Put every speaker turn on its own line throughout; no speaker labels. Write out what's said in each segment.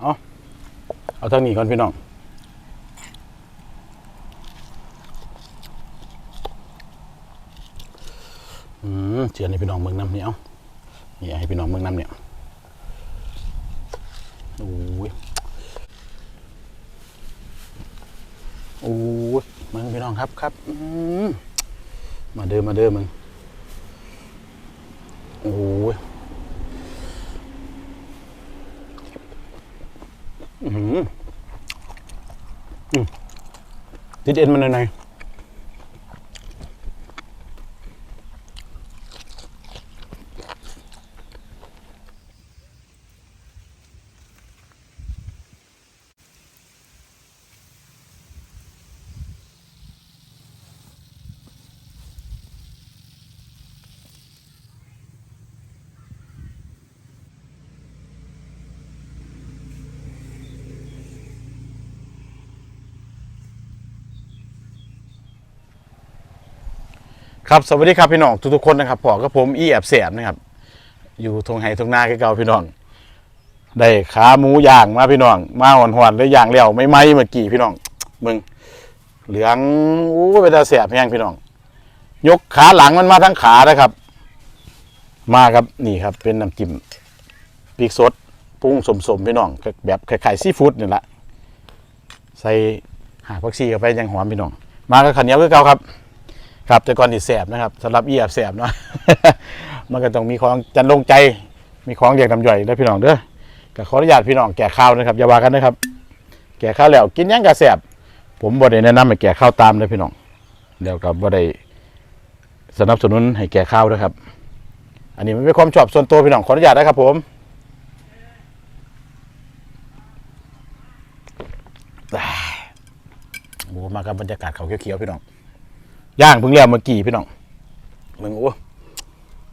เอาเอาทางนี้ก่อนพี่น้องอืมเจียนให้พี่น้องเมืองน้ำเนี่ยเอานี่ให้พี่น้องเมืองน้ำเนี่ยโอ้ยโอ้ยมืองพี่น้องครับครับอืมมาเดิมมาเดิมมึงโอ้ย อืมอืมติดเอ็นมันหน ครับสวัสดีครับพี่น้องทุกๆคนนะครับพอกับผมอีแอบแสบนะครับ อยู่ทงไห้ทงนาคือเก่าพี่น้อง ได้ขาหมูย่างมาพี่น้อง มาหอนๆแล้ย่างแล้วไม่ไหมเมื่อกี้พี่น้องมึงเหลืองอู้เป็นตาแสบแห้งพี่น้อง ยกขาหลังมันมาทั้งขานะครับ มาครับนี่ครับ เป็นน้ำจิ้มพริกสดปรุงสมๆพี่น้องแบบคล้ายๆซีฟู้ดนี่แหละใส่หากผักชีเข้าไปยังหอมพี่น้อง มากับขันเหนียวคือเก่าครับ ครับแต่ก่อนที่แสบนะครับสำหรับเอีแอบแสบเนาะ มันก็ต้องมีของจันลงใจ มีของเรียกน้ำย่อยได้พี่น้องเด้อก็ขออนุญาตพี่น้องแก่ข้าวนะครับอย่าว่ากันนะครับ แก่ข้าวแล้วกินยังกะแสบผมบ่ได้แนะนำให้แก่ข้าวตามเลยพี่น้องเดี๋ยวกับบ่ได้สนับสนุนให้แก่ข้าวนะครับ อันนี้มันเป็นความชอบส่วนตัวพี่น้องขออนุญาตนะครับ ผมอ่าโอ้มากับบรรยากาศเขาเขียวๆพี่น้อง ย่างเพิ่งเรียกเมื่อกี้พี่น้องมึงโอ้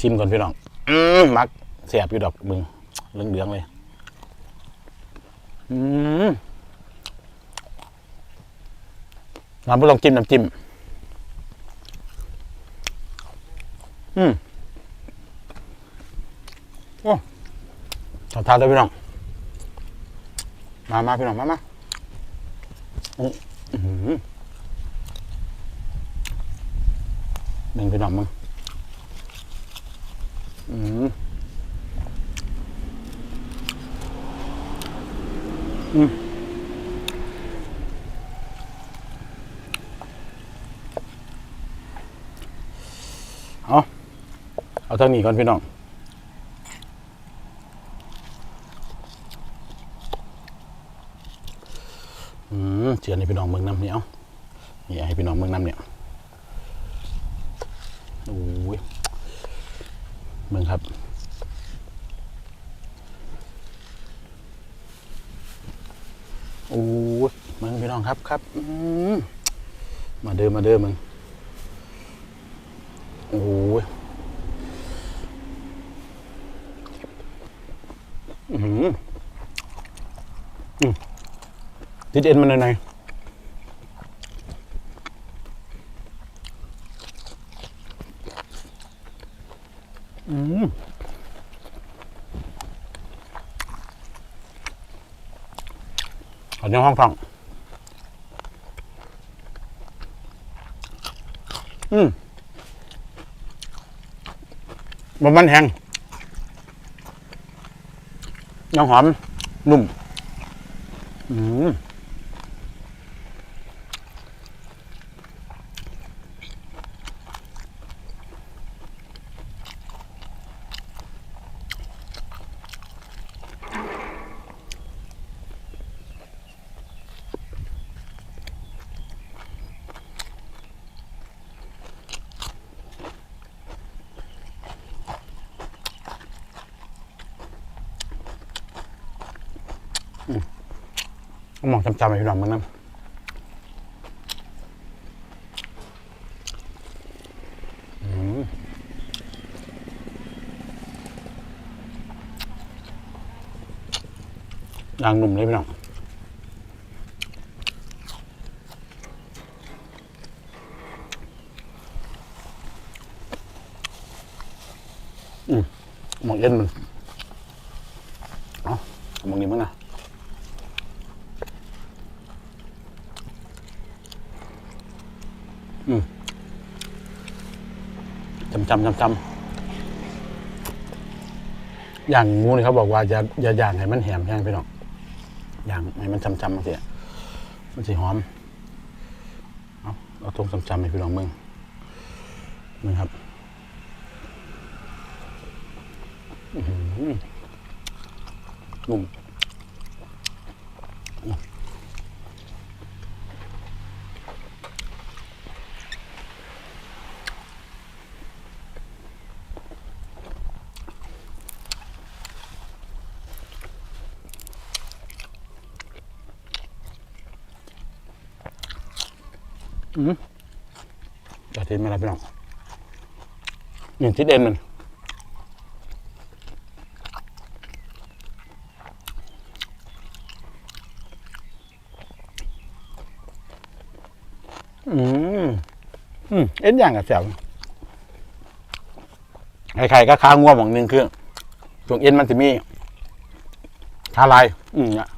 ชิมก่อนพี่น้องอืมมักเสียบอยู่ดอกมึงเหลืองๆเลย อืมน้ำไปลองจิ้มน้ำจิ้มอืมโอ้ขอทานเลยพี่น้อง มามาพี่น้อง มามาอื้อ หนึ่งพี่น้องมึงอืมอืมเอาเอาทางนี้ก่อนพี่น้องอืมเจียนให้พี่น้องเมืองน้ำเนี่ยเอานี่ให้พี่น้องเมืองน้ำเนี่ยโอ้ย เมืองครับ โอ้ยมืองพี่น้องครับครับมาเดิมมาเดิมมึง โอ้ยอือหืออืมติดเอ็นมันหนอยๆ อืม เอาเนื้อห้องฟังอืมมันมันแห้งยังหอมนุ่ม อืม หมองจำๆไปพี่น้องมึงนั่นอืมย่างหนุ่มเลยพี่น้องอืมมองเย็นมัน เอาเอามองนี้มั้งนะ จำจำจำอย่างงูนี่เขาบอกว่าอย่าอย่าย่างให้มันแหมแห้งพี่น้องย่างให้มันจำจำมันสิมันสิหอม เอาเอาตรงจำจำให้พี่น้องมึงมึงครับนุ่ม จะทิ้งไม่ได้พี่น้องอย่างทิศเอ็นมันอืมอืมเอ็นอย่างกับแสวใครๆก็ค้าง่วงหมองหนึ่งคือช่วงเอ็นมันจะมีคาลาย อืมเนี่ย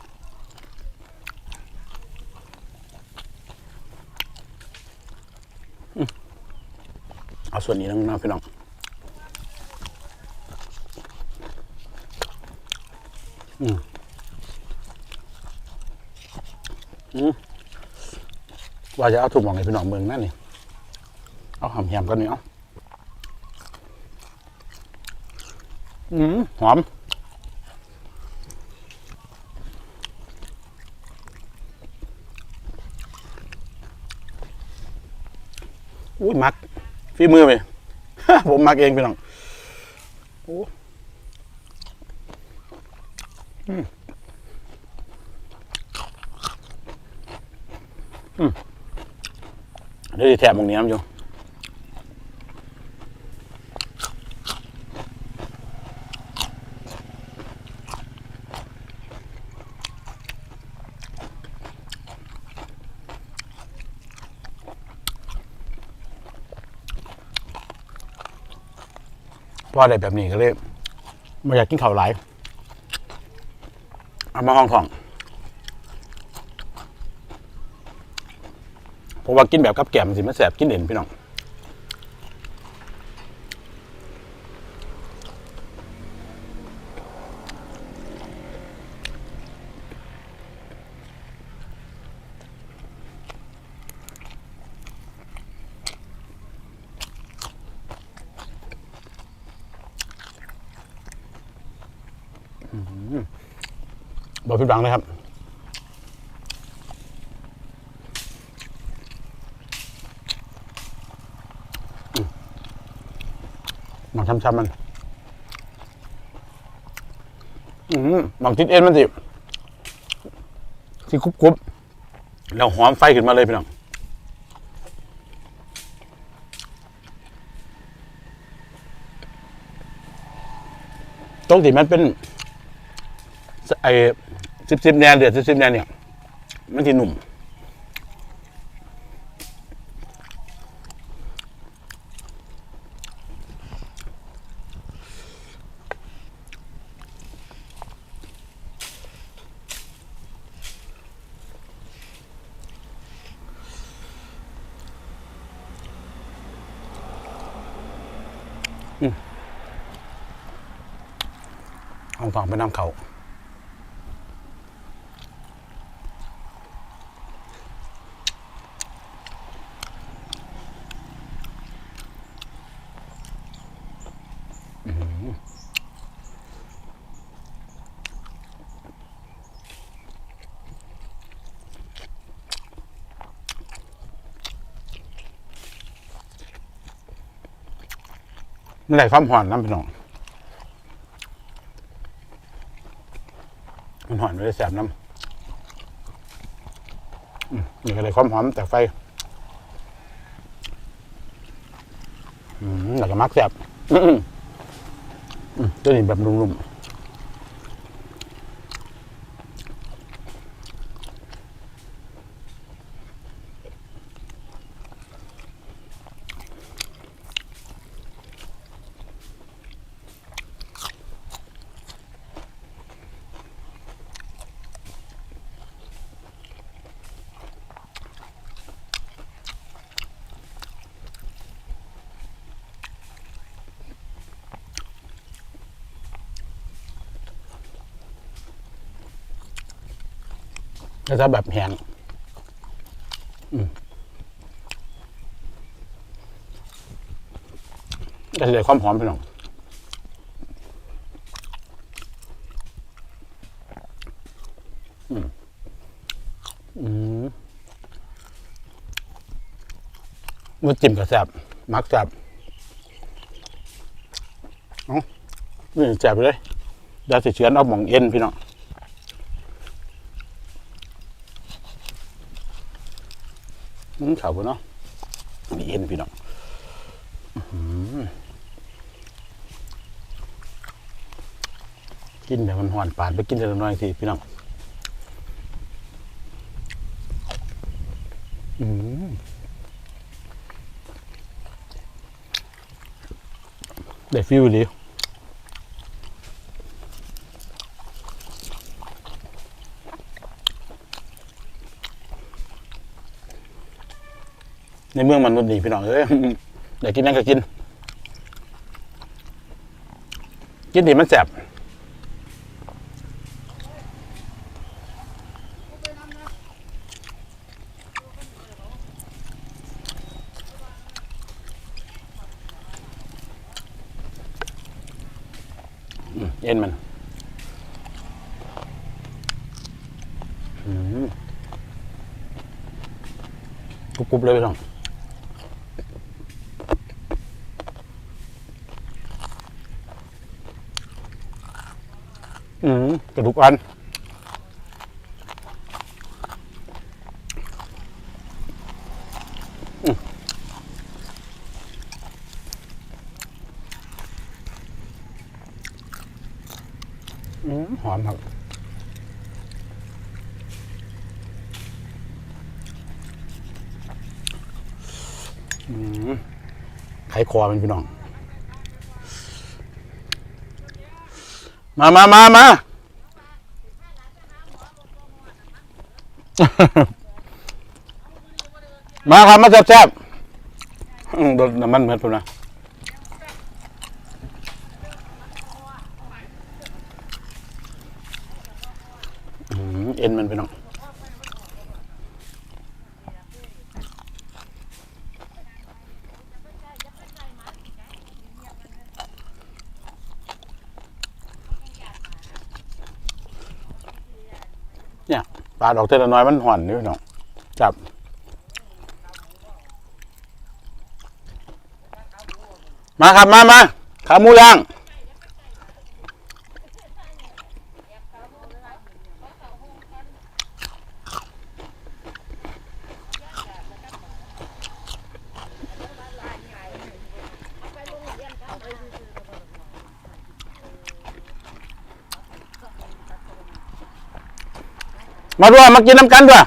เอา ส่วนนี้น้องน้องพี่น้องอืมอืมว่าจะเอาถุงมองให้พี่น้องเมืองนั่นนี่เอาหอมแหมกันนี่เอาอืมหอมอุ้ยมัก ฝีมือไป ผมมักเองพี่น้องโอ้อืมอืมเดี๋ยวสิแถมตรงนี้น้ำอยู่ พอได้แบบนี้ก็เลยไม่อยากกินข้าวหลายเอามาห้องของเพราะว่ากินแบบกับแกมสิมันแสบกินเด่นพี่น้อง บอพิดหวังเลยครับหมักช้ำๆมัน อืมหมักทิศเอ็นมันสิที่กรุบๆแล้วหอมไฟขึ้นมาเลยพี่น้องตรงที่มันเป็น ไอ้สิบสิบแนนเดือดสิบสิบแนนเนี่ย มันที่หนุ่ม เอาทองไปน้ำเขา มันได้ความหอนน้ำพี่น้องมันหอนไม่ได้แสบน้ำอืมนี่ก็ได้ความหอมจากไฟอืมแล้วก็มักแสบ ตัวนี้แบบนุ่มๆ แล้วถ้าแบบแห้งอืมก็จะได้ความหอมพี่น้องมันจิ้มกับแซบมักแซบเอ้านี่แซบเลยดี๋ยวสิเฉือนเอาหม่องเอ็นพี่น้อง อืมเขาบ่เนาะมีเอ็นพี่น้องกินแบบมันหวานปาดไปกินแต่ละน้อยสิพี่น้องอืมได้ฟิวดี ในเมืองมันนุษย์ดีพี่น้องเอ้ยอยากกินนั่นก็กิน กินดีมันแสบเอ็นมันกรุบๆเลยพี่น้อง อืม กระดูกอ่อนอืมอืมหอมครับอืมไขคอมันพี่น้อง มามามามา มาครับมาแซ่บๆอืมโดนน้ำมันเหมือนผมนะอืมเอ็นมันไปน้องเนี่ย ปลาดอกเทละน้อยมันห่อนนี่พี่น้องจับมาครับมามาขาหมูย่าง มาด้วยมากินน้ำกันด้วย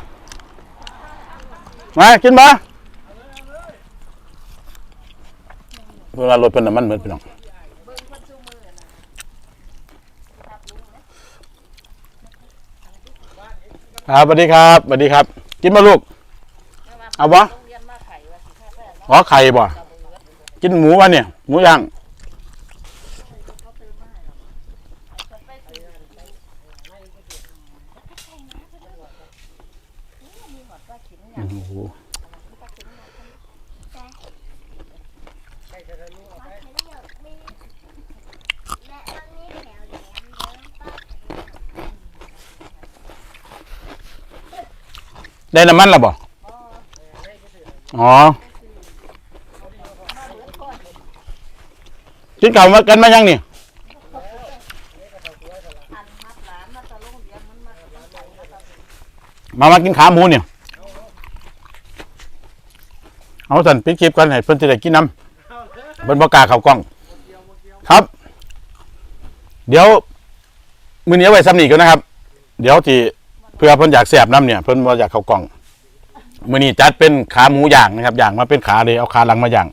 มากินมาเวลารถเป็นน้ำมันเหมือนพี่น้องครับสวัสดีครับสวัสดีครับ กินมาลูก เอาบ่อ๋อไข่บ่กินหมูวะเนี่ย หมูย่างโอ้โห ได้น้ำมันแล้วบ่อ๋อกินข้าวมากันมายังนี่มามากินขาหมูเนี่ย เอาสันปิดคลิปกันให้เพิ่นจะได้กินน้ำเพิ่นบอกาเข้ากล้อง ครับ เดี๋ยว มื้อนี้เอาไว้ซ้ำนี่ก่อนนะครับ เดี๋ยวที่ พื่อเพิ่นอยากแสบน้ำเนี่ยเพิ่นบ่อยากเข้ากล้องมื้อนี้จัดเป็นขาหมูย่างนะครับย่างมาเป็นขาเลยเอาขาหลังมาย่าง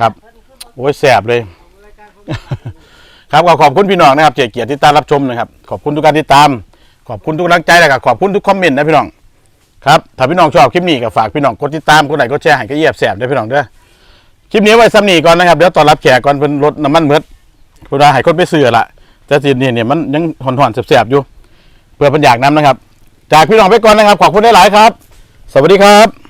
ครับโอ้ยแสบเลย ครับก็ขอบคุณพี่น้องนะครับเจเกียรติที่ตามรับชมนะครับขอบคุณทุกการติดตาม ขอบคุณทุกกำลังใจและก็ขอบคุณทุกคอมเมนต์นะพี่น้องครับถ้าพี่น้องชอบคลิปนี้ก็ฝากพี่น้องกดติดตามกดไลค์กดแชร์ให้ก็เยียบแสบด้วยพี่น้องเด้อคลิปนี้ไว้ซ้ำนี่ก่อนนะครับเดี๋ยวตอนรับแขกก่อนเป็นรถน้ำมันเมืดเวลาให้คนไปซื้อละแต่ทีนี้เนี่ยมันยังหอนๆแสบๆอยู่ เพื่อเพันอยากน้ำนะครับ จากพี่น้องไปก่อนนะครับ ขอบคุณหลายครับ สวัสดีครับ